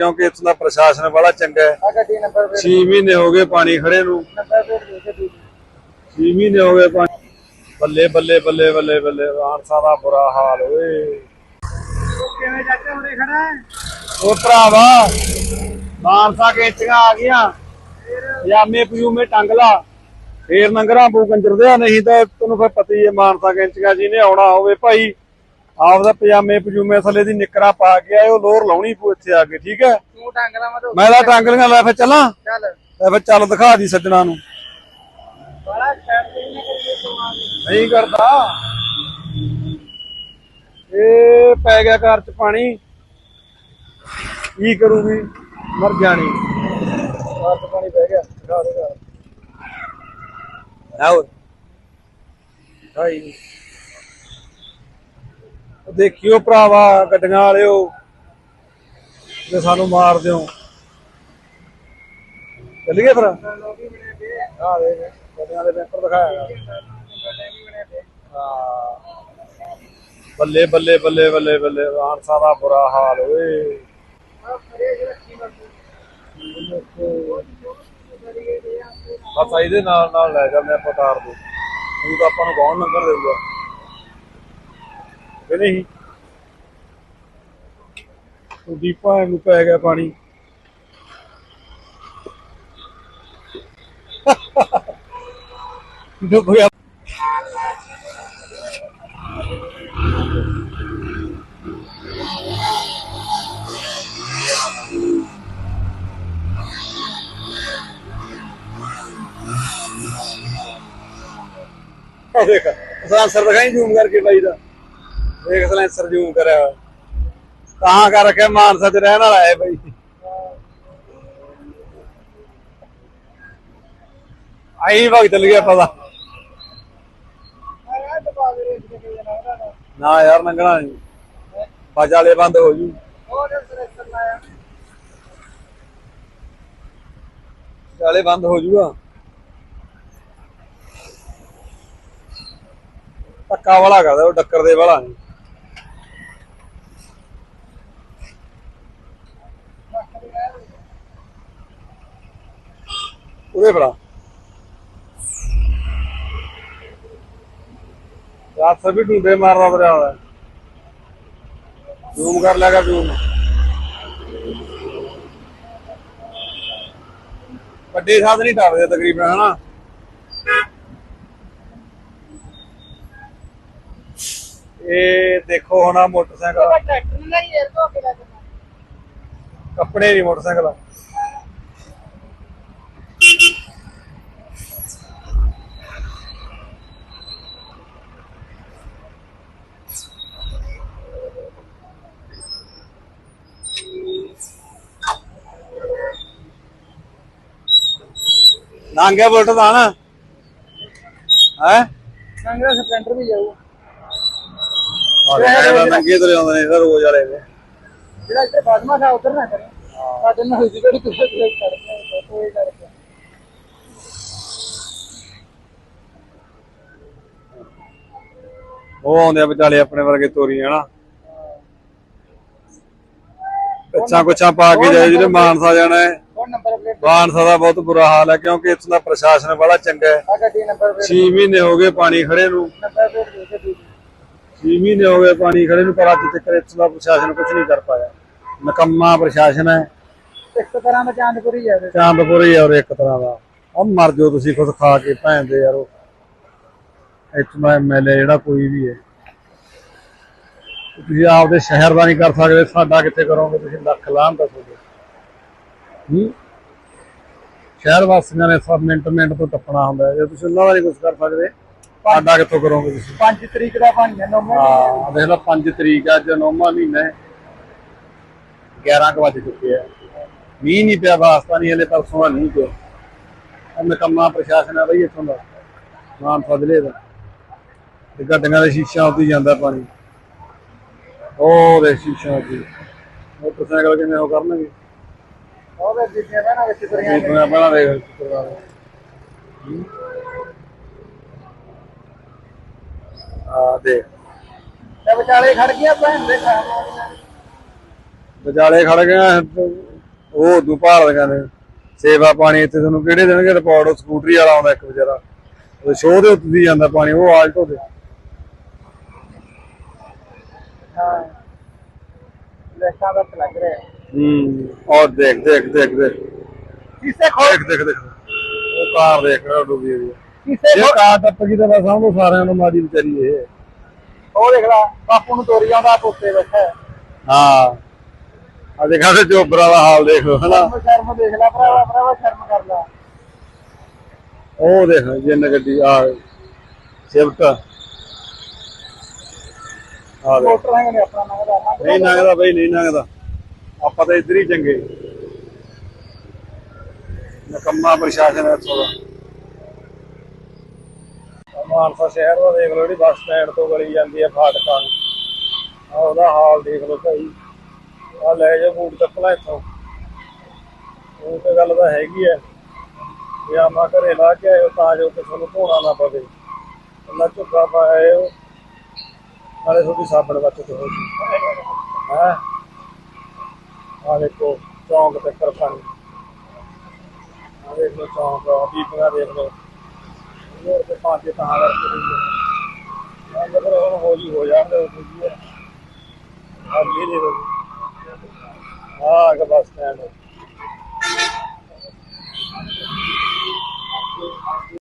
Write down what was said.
ਕਿਉਂਕਿ ਇੱਥੋਂ ਦਾ ਪ੍ਰਸ਼ਾਸਨ ਬੜਾ ਚੰਗਾ ਹੈ। ਆ ਗੱਡੀ ਨੰਬਰ 6 ਮਹੀਨੇ ਹੋ ਗਏ ਪਾਣੀ ਖੜੇ ਨੂੰ। ਨੰਬਰ ਪਲੇਟ ਦੇ ਕੇ 6 ਮਹੀਨੇ ਹੋ ਗਏ ਪਾਣੀ। ਬੱਲੇ ਬੱਲੇ ਬੱਲੇ ਬੱਲੇ ਬੱਲੇ ਆਨਸਾ ਦਾ ਬੁਰਾ ਹਾਲ ਓਏ। ਕਿਵੇਂ ਚਾਚਾ ਹੁਣੇ ਖੜਾ ਉਹ ਭਰਾਵਾ ਮਾਨਸਾ ਕੇਚੀਆਂ ਆ ਗਈਆਂ। ਪਜਾਮੇ ਪਜੂਮੇ ਟੰਗ ਲਾ। ਫੇਰ ਨੰਗਰਾਂ ਪੂ ਕੰਜਰ ਦੇ ਨਹੀਂ ਤਾਂ ਤੈਨੂੰ ਫਿਰ ਪਤਾ ਹੀ ਹੈ ਮਾਨਸਾ ਕੇਚੀਆਂ ਜੀ ਨੇ ਆਉਣਾ ਹੋਵੇ ਭਾਈ। ਆਪਦਾ ਪਜਾਮੇ ਪਜੂਮੇ ਥੱਲੇ ਦੀ ਨਿਕਰਾ ਪਾ ਕੇ ਉਹ ਲੋਰ ਲਾਉਣੀ ਪੂ ਇੱਥੇ ਆ ਕੇ ਠੀਕ ਹੈ? ਤੂੰ ਮੈਂ ਮੈਂ ਤਾਂ ਟੰਗ ਲੀਆਂ ਲੈ ਫਿਰ ਚੱਲਾਂ। ਚੱਲ। ਲੈ ਫਿਰ ਚੱਲ ਦਿਖਾ ਦੀ ਸੱਜਣਾ ਨੂੰ। ਬੜਾ ਨਹੀਂ ਕਰਦਾ। ਇਹ ਪੈ ਗਿਆ ਘਰ ਚ ਪਾਣੀ। ਕੀ ਕਰੂਗੀ? ਮਰ ਜਾਣੀ। ਘਰ ਚ ਪਾਣੀ ਪੈ ਗਿਆ। ਦਿਖਾ ਦੇ ਘਰ। ਆਓ। ਹਾਈ ਦੇਖਿਓ ਭਰਾਵਾ, ਗੱਡੀਆਂ ਵਾਲਿਓ, ਤੇ ਸਾਨੂੰ ਮਾਰ ਦਿਓ। ਚੱਲੀਏ ਫਿਰ? ਆ ਦੇ ਗੱਡੀਆਂ ਦੇ ਪੇਪਰ ਦਿਖਾਇਆ ਬੱਲੇ ਬੱਲੇ ਬੱਲੇ ਬੱਲੇ ਬੱਲੇ ਆਨਸਾ ਦਾ ਬੁਰਾ ਹਾਲ, ਓਏ। ਬਸ ਇਹਦੇ ਨਾਲ ਨਾਲ ਲੈ ਜਾਂਦੇ ਆਪਾਂ ਤਾਰ ਦੇ ਉਹ ਤਾਂ ਆਪਾਂ ਨੂੰ ਕੌਣ ਨੰਬਰ ਦੇਊਗਾ? ਇਹ ਨਹੀਂ ਉਹ ਦੀਪਾ ਨੂੰ ਪੈ ਗਿਆ ਪਾਣੀ। ਡੁੱਬ ਗਿਆ ਦੇਖ ਸਲਾਂਸਰ ਦਿਖਾਈ ਜ਼ੂਮ ਕਰਕੇ ਬਾਈ ਦਾ। ਦੇਖ ਸਲਾਂਸਰ ਜ਼ੂਮ ਕਰਿਆ ਹੋਇਆ। ਤਾਂ ਕਰਕੇ ਮਾਨਸਾ ਚ ਰਹਿਣ ਵਾਲਾ ਹੈ ਬਈ। ਆਈ ਵਕਤ ਚੱਲ ਪਤਾ ਨਾ ਨਾ ਯਾਰ, ਲੰਘਣਾ ਨਹੀਂ। ਬਾਜਾਲੇ ਬੰਦ ਹੋ ਜੂ। ਉਹ ਬੰਦ ਹੋ ਜੂਗਾ। ਧੱਕਾ ਵਾਲਾ ਕਰਦਾ ਉਹ, ਡੱਕਰ ਦੇ ਵਾਲਾ ਨਹੀਂ। ਉਰੇ ਫੜਾ। ਰਾਤ ਸਭੀ ਢੂੰਡੇ ਮਾਰਦਾ ਬਰਿਆ ਹੋਇਆ ਜ਼ੂਮ ਕਰ ਲਿਆ ਕਰ ਜ਼ੂਮ। ਵੱਡੇ ਸਾਧ ਨਹੀਂ ਟੱਪਦੇ ਤਕਰੀਬਨ ਹਨਾ? ਇਹ ਦੇਖੋ ਹੁਣ ਆਹ ਮੋਟਰਸਾਈਕਲ। ਧੋ ਕੇ ਕੱਪੜੇ ਨਹੀਂ ਮੋਟਰਸਾਈਕਲ। ਨਾਂਗੇ ਬੁਲਟ ਦਾ ਨਾ। ਹੈ? ਸੰਗਰਾ ਸਪਲੈਂਡਰ ਵੀ ਜਾਊ ਨੰਗੇ ਤੁਰੇ ਆਉਂਦੇ ਨੇ ਇਹਦਾ ਰੋਜ਼ ਵਾਲੇ ਦੇ ਜਿਹੜਾ ਇੱਥੇ ਬਾਦਮਾ ਥਾ ਉਧਰ ਨਾ ਕਰੇ ਸਾਡੇ ਨਾਲ ਹੋਈ ਜਿਹੜੀ ਤੁਸੀਂ ਕਰਦੇ ਹੋ ਕੋਈ ਕਰਕੇ। ਉਹ ਆਉਂਦੇ ਆ ਵਿਚਾਲੇ ਆਪਣੇ ਵਰਗੇ ਤੋਰੀ ਹਨਾ? ਕੱਚਾ ਕੁੱਚਾ ਪਾ ਕੇ ਜਾਏ ਜਿਹੜੇ ਮਾਨਸਾ ਜਾਣਾ ਹੈ। ਮਾਨਸਾ ਦਾ ਬਹੁਤ ਬੁਰਾ ਹਾਲ ਹੈ ਕਿਉਂਕਿ ਇੱਥੋਂ ਦਾ ਪ੍ਰਸ਼ਾਸਨ ਬੜਾ ਚੰਗਾ ਹੈ। ਆ ਗੱਡੀ ਨੰਬਰ ਪਲੇਟ 6 ਮਹੀਨੇ ਹੋ ਗਏ ਪਾਣੀ ਖੜੇ ਨੂੰ। ਨੰਬਰ ਪਲੇਟ ਦੇ ਕੇ ਦੇ 6 ਮਹੀਨੇ ਹੋ ਗਏ ਪਾਣੀ ਖੜੇ ਨੂੰ ਪਰ ਅੱਜ ਤੱਕ ਇੱਥੋਂ ਦਾ ਪ੍ਰਸ਼ਾਸਨ ਕੁਝ ਨਹੀਂ ਕਰ ਪਾਇਆ। ਨਕੰਮਾ ਪ੍ਰਸ਼ਾਸਨ ਹੈ। ਇੱਕ ਤਰ੍ਹਾਂ ਦਾ ਚਾਂਦਪੁਰੀ ਜਾਵੇ ਚਾਂਦਪੁਰ ਹੀ ਔਰ ਇੱਕ ਤਰ੍ਹਾਂ ਦਾ। ਆ ਮਰ ਜਾਓ ਤੁਸੀਂ ਕੁਝ ਖਾ ਕੇ ਭੈਣਦੇ ਯਾਰੋ। ਇੱਥੋਂ ਦਾ ਐਮਐਲਏ ਜਿਹੜਾ ਕੋਈ ਵੀ ਹੈ। ਤੁਸੀਂ ਆਪਦੇ ਸ਼ਹਿਰ ਦਾ ਨਹੀਂ ਕਰ ਸਕਦੇ ਸਾਡਾ ਕਿੱਥੇ ਕਰੋਗੇ? ਤੁਸੀਂ ਲੱਖ ਲਾਹਨ ਦੱਸੋਗੇ। ਹੂੰ ਸ਼ਹਿਰ ਵਾਸੀਆਂ ਨੇ ਸਭ ਮਿੰਟ ਮਿੰਟ ਤੋਂ ਟੱਪਣਾ ਹੁੰਦਾ। ਜੇ ਤੁਸੀਂ ਉਹਨਾਂ ਦਾ ਨਹੀਂ ਕੁਝ ਕਰ ਸਕਦੇ ਸਾਡਾ ਕਿੱਥੋਂ ਕਰੋਗੇ ਤੁਸੀਂ? 5 ਤਰੀਕ ਦਾ ਬਣ ਜਾਂਦਾ ਮੈਂ ਹਾਂ ਦੇਖ ਲਓ 5 ਤਰੀਕ ਆ ਅੱਜ ਨੌਵਾਂ ਮਹੀਨਾ ਹੈ। 11 ਕੁ ਵੱਜ ਚੁੱਕੇ ਆ। ਮੀਂਹ ਨਹੀਂ ਪਿਆ ਵਾਸਤਾ ਨਹੀਂ ਹਲੇ ਪਰਸੋਂ ਨਹੀਂ ਪਿਆ। ਇਹ ਨਕੰਮਾ ਪ੍ਰਸ਼ਾਸਨ ਆ ਬਈ ਇੱਥੋਂ ਦਾ ਮਾਨ ਫਜ਼ਲੇ ਦਾ ਤੇ ਗੱਡੀਆਂ ਦੇ ਸ਼ੀਸ਼ਿਆਂ ਉੱਤੇ ਜਾਂਦਾ ਪਾਣੀ। ਉਹ ਦੇ ਸ਼ੀਸ਼ਿਆਂ ਉੱਤੇ। ਮੋਟਰਸਾਈਕਲ ਕਿਵੇਂ ਉਹ ਕਰਨਗੇ? ਉਹਦੇ ਵਿੱਚ ਤੁਰੀਆਂ ਦੇ ਆ ਦੇ ਤੇ ਵਿਚਾਲੇ ਖੜ ਗਿਆ ਭੈਣ ਦੇ ਖਾਣ ਵਿਚਾਲੇ ਖੜ ਗਏ ਉਹ ਉਦੋਂ ਭਾਲਦੀਆਂ ਨੇ। ਸੇਵਾ ਪਾਣੀ ਇੱਥੇ ਤੁਹਾਨੂੰ ਕਿਹੜੇ ਦੇਣਗੇ ਰਿਪੋਰਟ ਉਹ ਸਕੂਟਰੀ ਵਾਲਾ ਆਉਂਦਾ ਇੱਕ ਵਿਚਾਰਾ। ਉਹ ਸ਼ੋਅ ਦੇ ਉੱਤੇ ਦੀ ਜਾਂਦਾ ਪਾਣੀ ਉਹ ਆਲਟੋ ਦੇ ਹਾਂ। ਲੈਸਾਂ ਦਾ ਲੱਗ ਰਿਹਾ। ਦੇਖ ਦੇਖ ਦੇਖ ਦੇਖ। ਕਿਸੇ ਖੋਲ ਦੇਖ ਦੇਖ ਦੇਖ। ਉਹ ਕਾਰ ਦੇਖ ਰਿਹਾ ਡੁੱਬੀ ਹੋਈ ਹੈ ਕਿਸੇ ਇਹ ਕਾਰ ਟੱਪ ਗਈ ਤਾਂ ਬਸ ਸਮਝੋ ਸਾਰਿਆਂ ਨੂੰ ਮਾਰੀ ਵਿਚਾਰੀ ਇਹ। ਉਹ ਦੇਖ ਲਾ ਬਾਪੂ ਨੂੰ ਤੋਰੀ ਜਾਂਦਾ ਉੱਤੇ ਬੈਠਾ ਹੈ। ਆ ਦੇਖਾ ਤੇ ਚੋਬਰਾ ਦਾ ਹਾਲ ਦੇਖ ਹਨਾ? ਸ਼ਰਮ ਦੇਖ ਲੈ ਭਰਾਵਾ ਭਰਾਵਾ ਸ਼ਰਮ ਕਰ ਲੈ। ਉਹ ਦੇਖ ਜਿੰਨ ਗੱਡੀ ਆ ਸ਼ਿਫਟ। ਆ ਦੇਖ। ਮੋਟਰ ਹੈਗੇ ਨੇ ਆਪਣਾ ਮੰਗਦਾ ਨਹੀਂ ਲੰਘਦਾ ਬਈ ਨਹੀਂ ਲੰਘਦਾ ਆਪਾਂ ਤਾਂ ਇੱਧਰ ਹੀ ਚੰਗੇ। ਨਕੰਮਾ ਪ੍ਰਸ਼ਾਸਨ ਹੈ ਇੱਥੋਂ ਦਾ। ਮਾਨਸਾ ਸ਼ਹਿਰ ਦਾ ਦੇਖ ਲਓ ਜਿਹੜੀ ਬੱਸ ਸਟੈਂਡ ਤੋਂ ਗਲੀ ਜਾਂਦੀ ਹੈ ਫਾਟਕਾਂ ਨੂੰ ਆਹ ਉਹਦਾ ਹਾਲ ਦੇਖ ਲਓ ਭਾਈ। ਆ ਲੈ ਜਾ ਬੂਟ ਚੱਪਲਾਂ ਇੱਥੋਂ। ਉਹ ਤੇ ਗੱਲ ਤਾਂ ਹੈਗੀ ਹੈ। ਜੇ ਆਮਾ ਘਰੇ ਲਾ ਕੇ ਆਇਓ ਤਾਂ ਜੋ ਕਿਸੇ ਨੂੰ ਧੋਣਾ ਨਾ ਪਵੇ। ਉਹਨਾਂ ਝੁੱਗਾ ਪਾਇਆ ਨਾਲੇ ਤੁਹਾਡੀ ਸਾਬਣ ਬਚਤ ਹੋ ਗਈ ਹੈ? ਆ ਦੇਖੋ ਚੌਂਕ ਤੇ ਕਰਪਾਨੀ ਆ ਦੇਖ ਲਓ ਚੌਂਕ ਬੀਬੀਆਂ ਦੇਖ ਲਓ ਹੋਰ ਤੇ ਪੰਜ ਤਾਂ ਕਰਕੇ ਅੰਦਰ ਹੁਣ ਹੋ ਜੀ ਹੋ ਜਾਂਦੇ ਆ ਇਹ ਦੇਖੋ ਆ ਕੇ ਬਸ ਸਟੈਂਡ।